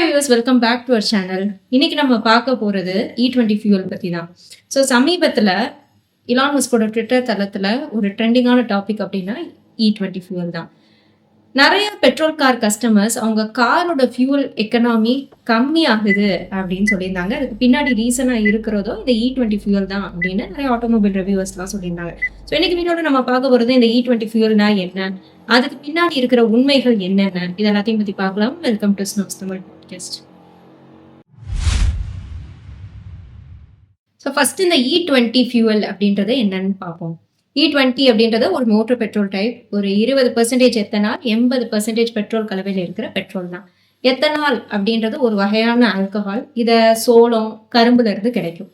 Hi viewers welcome back to our channel இன்னைக்கு நம்ம பார்க்க போகிறது இ e டுவெண்ட்டி ஃபியூல் பற்றி தான் ஸோ சமீபத்தில் இலான் மஸ்கோட ட்விட்டர் தளத்தில் ஒரு ட்ரெண்டிங்கான டாபிக் அப்படின்னா இ டுவெண்ட்டி ஃபியூல் தான். நிறைய பெட்ரோல் கார் கஸ்டமர்ஸ் அவங்க காரோட ஃபியூல் எக்கனாமி கம்மி ஆகுது அப்படின்னு சொல்லியிருந்தாங்க. அதுக்கு பின்னாடி ரீசனாக இருக்கிறதோ இந்த இ டுவெண்ட்டி ஃபியூல் தான் அப்படின்னு நிறைய ஆட்டோமொபைல் ரிவ்யூவர்ஸ்லாம் சொல்லியிருந்தாங்க. ஸோ இன்னைக்கு வீடியோவில் நம்ம பார்க்க போகிறது இந்த இ டுவெண்ட்டி ஃபியூல்னா என்ன அதுக்கு பின்னாடி இருக்கிற உண்மைகள் என்னென்ன இது எல்லாத்தையும் பற்றி பார்க்கலாம். வெல்கம் டு ஸ்னோஸ் தமிழ். பாட்காஸ்ட் ஸோ ஃபர்ஸ்ட் இந்த இ டுவெண்ட்டி ஃபியூவல் அப்படின்றது என்னன்னு பார்ப்போம். E இ டுவெண்ட்டி அப்படின்றது ஒரு மோட்டர் பெட்ரோல் டைப் ஒரு இருபது பர்சன்டேஜ் எத்தனால் எண்பது பர்சன்டேஜ் பெட்ரோல் கலவையில் இருக்கிற பெட்ரோல் தான். எத்தனால் அப்படின்றது ஒரு வகையான ஆல்கஹால் இதை சோளம் கரும்புல இருந்து கிடைக்கும்.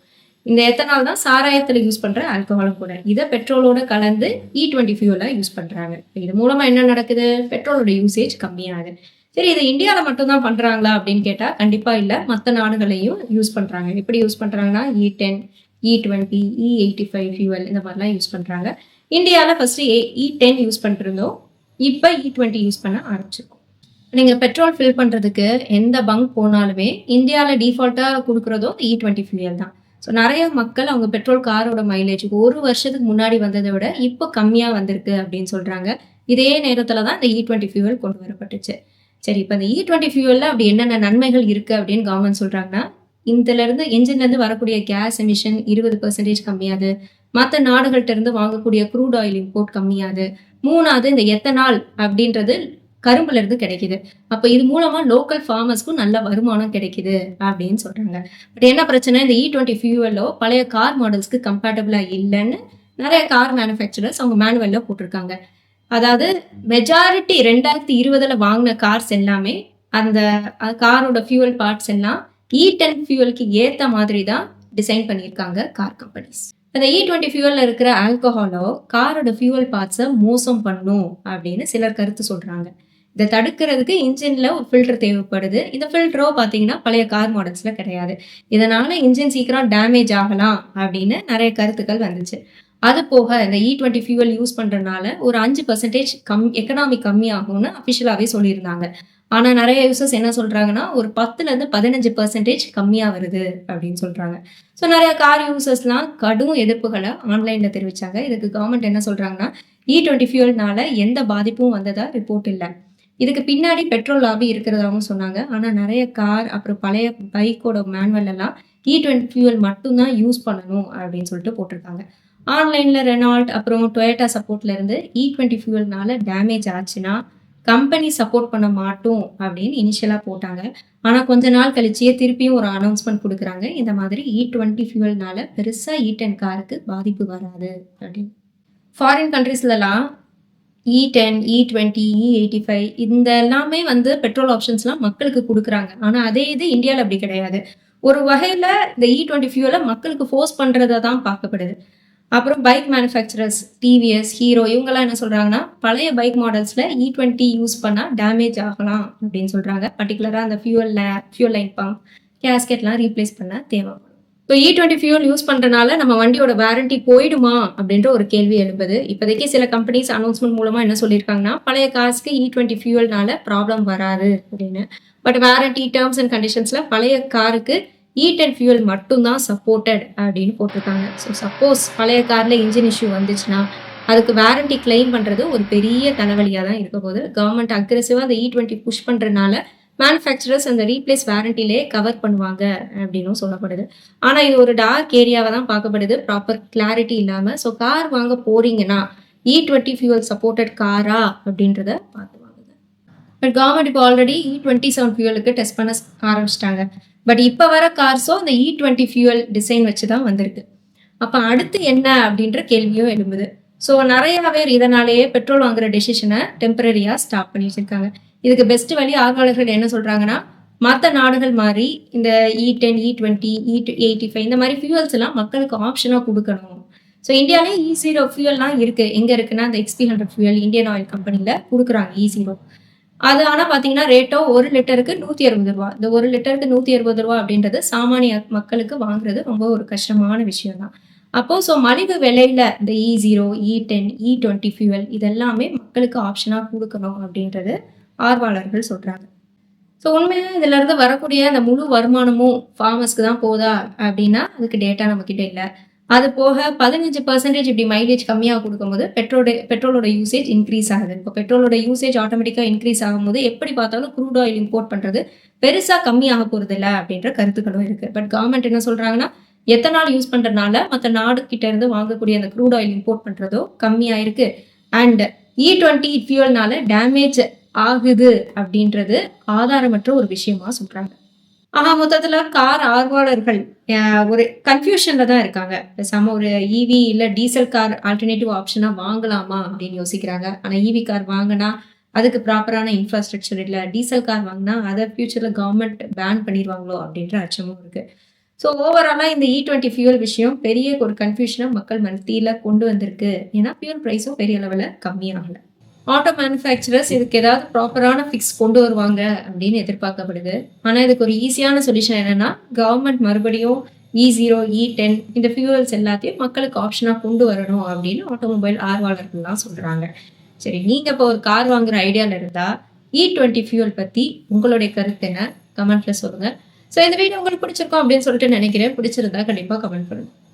இந்த எத்தனால் தான் சாராயத்தில் யூஸ் பண்ணுற ஆல்கஹாலும் கூட. இதை பெட்ரோலோட கலந்து இ டுவெண்ட்டி ஃபியூவலாக யூஸ் பண்ணுறாங்க இது மூலமாக என்ன நடக்குது? பெட்ரோலோட யூசேஜ் கம்மியாகுது. சரி இது இந்தியாவில் மட்டும்தான் பண்ணுறாங்களா அப்படின்னு கேட்டால் கண்டிப்பாக இல்லை. மற்ற நாடுகளையும் யூஸ் பண்ணுறாங்க எப்படி யூஸ் பண்ணுறாங்கன்னா E ten E twenty E eighty five fuel இந்த மாதிரிலாம் யூஸ் பண்ணுறாங்க இந்தியாவில் first E e E ten use பண்ணிருந்தோம் இப்போ இ e டுவெண்ட்டி யூஸ் பண்ண ஆரம்பிச்சிருக்கோம். நீங்கள் பெட்ரோல் ஃபில் பண்ணுறதுக்கு எந்த பங்க் போனாலுமே இந்தியாவில் டிஃபால்ட்டாக கொடுக்குறதோ இ டுவெண்ட்டி e ஃபியூயல் தான். ஸோ நிறைய மக்கள் அவங்க பெட்ரோல் காரோட மைலேஜ் ஒரு வருஷத்துக்கு முன்னாடி வந்ததை விட இப்போ கம்மியாக வந்திருக்கு அப்படின்னு சொல்கிறாங்க இதே நேரத்தில் தான் இந்த இ டுவெண்ட்டி ஃபியூவல் கொண்டு வரப்பட்டுச்சு. சரி இப்போ இந்த இ டுவெண்ட்டி ஃபியூவலில் அப்படி என்னென்ன நன்மைகள் இருக்குது அப்படின்னு கவர்மெண்ட் சொல்கிறாங்கன்னா இதுலேருந்து இன்ஜின்லேருந்து வரக்கூடிய கேஸ் எமிஷன் இருபது பர்சன்டேஜ் கம்மியாது. மற்ற நாடுகள்கிட்ட இருந்து வாங்கக்கூடிய க்ரூட் ஆயில் இம்போர்ட் கம்மியாது. மூணாவது இந்த எத்தனால் அப்படின்றது கரும்புல இருந்து கிடைக்குது. அப்போ இது மூலமா லோக்கல் ஃபார்மர்ஸ்க்கும் நல்ல வருமானம் கிடைக்குது அப்படின்னு சொல்றாங்க. பட் என்ன பிரச்சனை? இந்த இ டுவெண்ட்டி ஃபியூவலோ பழைய கார் மாடல்ஸ்க்கு கம்பேட்டபிளா இல்லைன்னு நிறைய கார் மேனுஃபேக்சரர்ஸ் அவங்க மேனுவல்ல போட்டிருக்காங்க. அதாவது மெஜாரிட்டி ரெண்டாயிரத்தி இருபதுல வாங்கின கார்ஸ் எல்லாமே அந்த காரோட ஃபியூவல் பார்ட்ஸ் எல்லாம் e இ டென் ஃபியூவலுக்கு ஏற்ற மாதிரி தான் டிசைன் பண்ணியிருக்காங்க கார் கம்பெனிஸ் அந்த இ டுவெண்ட்டி ஃபியூவலில் இருக்கிற ஆல்கஹாலோ காரோட ஃபியூவல் பார்ட்ஸை மோசம் பண்ணும் அப்படின்னு சிலர் கருத்து சொல்கிறாங்க இதை தடுக்கிறதுக்கு இன்ஜினில் ஒரு ஃபில்டர் தேவைப்படுது. இந்த ஃபில்டரோ பார்த்தீங்கன்னா பழைய கார் மாடல்ஸில் கிடையாது. இதனால இன்ஜின் சீக்கிரம் டேமேஜ் ஆகலாம் அப்படின்னு நிறைய கருத்துக்கள் வந்துச்சு. அது போக இந்த இ டுவெண்ட்டி ஃபியூவல் யூஸ் பண்ணுறதுனால ஒரு அஞ்சு பர்சன்டேஜ் கம் எக்கனாமி கம்மி ஆகும்னு அஃபிஷியலாகவே சொல்லியிருந்தாங்க. ஆனால் நிறைய யூசர்ஸ் என்ன சொல்கிறாங்கன்னா ஒரு பத்துலேருந்து பதினஞ்சு பர்சன்டேஜ் கம்மியாக வருது அப்படின்னு சொல்கிறாங்க ஸோ நிறைய கார் யூசர்ஸ்லாம் கடும் எதிர்ப்புகளை ஆன்லைனில் தெரிவித்தாங்க இதுக்கு கவர்மெண்ட் என்ன சொல்கிறாங்கன்னா இ e டுவெண்ட்டி ஃபியூல்னால எந்த பாதிப்பும் வந்ததா ரிப்போர்ட் இல்லை. இதுக்கு பின்னாடி பெட்ரோல் லாபி இருக்கிறதாகவும் சொன்னாங்க. ஆனால் நிறைய கார் அப்புறம் பழைய பைக்கோட மேனுவல் எல்லாம் இ டுவெண்ட்டி ஃபியூல் மட்டும்தான் யூஸ் பண்ணணும் அப்படின்னு சொல்லிட்டு போட்டிருக்காங்க. ஆன்லைனில் ரெனால்ட் அப்புறம் டொயேட்டா சப்போர்ட்ல இருந்து இ டுவெண்ட்டி ஃபியூல்னால டேமேஜ் ஆச்சுன்னா கம்பெனி சப்போர்ட் பண்ண மாட்டோம் அப்படின்னு இனிஷியலாக போட்டாங்க. ஆனால் கொஞ்ச நாள் கழிச்சியே திருப்பியும் ஒரு அனௌன்ஸ்மெண்ட் கொடுக்குறாங்க. இந்த மாதிரி e இ டுவெண்ட்டி ஃபியூவல்னால பெருசாக இ e டென் காருக்கு பாதிப்பு வராது அப்படின்னு. Foreign கண்ட்ரீஸ்லலாம் E ten E twenty E eighty five இந்த எல்லாமே வந்து பெட்ரோல் ஆப்ஷன்ஸ்லாம் மக்களுக்கு கொடுக்குறாங்க. ஆனால் அதே இது இந்தியாவில் அப்படி கிடையாது. ஒரு வகையில் இந்த இ டுவெண்ட்டி ஃபியூவில் மக்களுக்கு ஃபோர்ஸ் பண்ணுறதை தான் பார்க்கப்படுது. அப்புறம் பைக் மேனுஃபேக்சரர்ஸ் டிவிஎஸ் ஹீரோ இவங்கெல்லாம் என்ன சொல்கிறாங்கன்னா பழைய பைக் மாடல்ஸில் இ டுவெண்ட்டி யூஸ் பண்ணால் டேமேஜ் ஆகலாம் அப்படின்னு சொல்கிறாங்க பர்டிகுலராக அந்த ஃபியூல் ஃபியூல் லைன் பம்ப் கேஸ்கெட்லாம் ரீப்ளேஸ் பண்ண தேவைப்படும். இப்போ இ டுவெண்ட்டி ஃபியூல் யூஸ் பண்ணுறனால நம்ம வண்டியோட வாரண்டி போயிடுமா அப்படின்ற ஒரு கேள்வி எழுப்புது இப்போதைக்கு சில கம்பெனிஸ் அனௌன்ஸ்மெண்ட் மூலமாக என்ன சொல்லியிருக்காங்கன்னா பழைய காசுக்கு இ டுவெண்ட்டி ஃபியூல்னால ப்ராப்ளம் வராது அப்படின்னு. பட் வாரண்டி டேர்ம்ஸ் அண்ட் கண்டிஷன்ஸில் பழைய காருக்கு ஈட் அண்ட் ஃபியூல் மட்டும்தான் சப்போர்ட்டட் அப்படின்னு போட்டிருக்காங்க. ஸோ சப்போஸ் பழைய காரில் இன்ஜின் இஷ்யூ வந்துச்சுன்னா அதுக்கு வாரண்டி கிளைம் பண்ணுறது ஒரு பெரிய தலைவலியாக தான் இருக்க போது கவர்மெண்ட் அக்ரெசிவாக அந்த இ டுவெண்ட்டி புஷ் பண்ணுறதுனால மேனுஃபேக்சரர்ஸ் அந்த ரீப்ளேஸ் வாரண்டிலே கவர் பண்ணுவாங்க அப்படின்னும் சொல்லப்படுது. ஆனால் இது ஒரு டார்க் ஏரியாவை தான் பார்க்கப்படுது. ப்ராப்பர் கிளாரிட்டி இல்லாமல் ஸோ கார் வாங்க போறீங்கன்னா இ டுவெண்ட்டி ஃபியூவல் சப்போர்ட்டட் காரா அப்படின்றத பார்த்து வாங்குங்க. பட் கவர்மெண்ட் இப்போ ஆல்ரெடி இ டுவெண்ட்டி செவன் ஃபியூவலுக்கு டெஸ்ட் பண்ண ஆரம்பிச்சிட்டாங்க. பட் இப்போ வர கார்ஸோ அந்த இ டுவெண்ட்டி ஃபியூவல் டிசைன் வச்சு தான் வந்திருக்கு. அப்போ அடுத்து என்ன அப்படின்ற கேள்வியும் எழும்புது. ஸோ நிறைய பேர் இதனாலேயே பெட்ரோல் வாங்குற டெசிஷனை டெம்பரரியாக ஸ்டாப் பண்ணி வச்சிருக்காங்க. இதுக்கு பெஸ்ட் வழி ஆர்வலர்கள் என்ன சொல்கிறாங்கன்னா மற்ற நாடுகள் மாதிரி இந்த E ten E twenty E eighty five இந்த மாதிரி ஃபியூவல்ஸ் எல்லாம் மக்களுக்கு ஆப்ஷனாக கொடுக்கணும். ஸோ இந்தியாவிலே இ e ஜீரோ ஃபியூவல்லாம் இருக்குது எங்கே இருக்குன்னா இந்த XP hundred fuel Indian oil கம்பெனியில் கொடுக்குறாங்க e இ ஜீரோ அது ஆனால் பார்த்தீங்கன்னா ரேட்டோ ஒரு லிட்டருக்கு நூற்றி அறுபது ரூபா. இந்த ஒரு லிட்டருக்கு நூற்றி அறுபது ரூபா அப்படின்றது சாமானிய மக்களுக்கு வாங்குறது ரொம்ப ஒரு கஷ்டமான விஷயம் தான் அப்போ ஸோ மலிவு விலையில இந்த E zero E ten E twenty fuel இதெல்லாமே மக்களுக்கு ஆப்ஷனாக கொடுக்கணும் அப்படின்றது ஆர்வலர்கள் சொல்கிறாங்க ஸோ உண்மையாக இதுலேருந்து வரக்கூடிய அந்த முழு வருமானமும் ஃபார்மர்ஸ்க்கு தான் போதா அப்படின்னா அதுக்கு டேட்டா நம்மக்கிட்ட இல்லை. அது போக பதினஞ்சு பர்சன்டேஜ் இப்படி மைலேஜ் கம்மியாக கொடுக்கும்போது பெட்ரோட பெட்ரோலோட யூசேஜ் இன்க்ரீஸ் ஆகுது. இப்போ பெட்ரோலோட யூசேஜ் ஆட்டோமேட்டிக்காக இன்க்ரீஸ் ஆகும்போது எப்படி பார்த்தாலும் க்ரூட் ஆயில் இம்போர்ட் பண்ணுறது பெருசாக கம்மியாக போகிறது இல்லை அப்படின்ற கருத்துக்களும் இருக்குது பட் கவர்மெண்ட் என்ன சொல்கிறாங்கன்னா எத்தனால் யூஸ் பண்ணுறதுனால மற்ற நாடு கிட்ட இருந்து வாங்கக்கூடிய அந்த க்ரூட் ஆயில் இம்போர்ட் பண்ணுறதோ கம்மியாக இருக்குது அண்ட் இ e டுவெண்ட்டி ஃபியூல்னால டேமேஜ் ஆகுது அப்படின்றது ஆதாரமற்ற ஒரு விஷயமா சொல்கிறாங்க ஆனா மொத்தத்துல கார் ஆர்வலர்கள் ஒரு கன்ஃபியூஷன்ல தான் இருக்காங்க. பேசாம ஒரு ஈவி இல்ல டீசல் கார் ஆல்டர்னேட்டிவ் ஆப்ஷனா வாங்கலாமா அப்படின்னு யோசிக்கிறாங்க. ஆனா ஈவி கார் வாங்கினா அதுக்கு ப்ராப்பரான இன்ஃப்ராஸ்ட்ரக்சர் இல்லை. டீசல் கார் வாங்கினா அதை ஃப்யூச்சரில் கவர்மெண்ட் பேன் பண்ணிடுவாங்களோ அப்படின்ற அச்சமும் இருக்கு. ஸோ ஓவராலாக இந்த இ டுவெண்ட்டி ஃபியூல் விஷயம் பெரிய ஒரு கன்ஃபியூஷனை மக்கள் மத்தியில் கொண்டு வந்திருக்கு. ஏன்னா ஃபியூல் ப்ரைஸும் பெரிய அளவில் கம்மியாகலை. ஆட்டோ மேனுஃபேக்சரர்ஸ் இதுக்கு ஏதாவது ப்ராப்பரான ஃபிக்ஸ் கொண்டு வருவாங்க அப்படின்னு எதிர்பார்க்கப்படுது. ஆனால் இதுக்கு ஒரு ஈஸியான சொல்யூஷன் என்னன்னா கவர்மெண்ட் மறுபடியும் இ ஜீரோ இ டென் இந்த ஃபியூவல்ஸ் எல்லாத்தையும் மக்களுக்கு ஆப்ஷனாக கொண்டு வரணும் அப்படின்னு ஆட்டோமொபைல் ஆர்வலர்கள்லாம் சொல்கிறாங்க சரி நீங்கள் இப்போ ஒரு கார் வாங்குகிற ஐடியாவில் இருந்தால் e இ டுவெண்ட்டி ஃபியூவல் பற்றி உங்களுடைய கருத்து என்ன? கமெண்ட்டில் சொல்லுங்கள் ஸோ இந்த வீடியோ உங்களுக்கு பிடிச்சிருக்கோம் அப்படின்னு சொல்லிட்டு நினைக்கிறேன். பிடிச்சிருந்தா கண்டிப்பாக கமெண்ட் பண்ணுங்கள்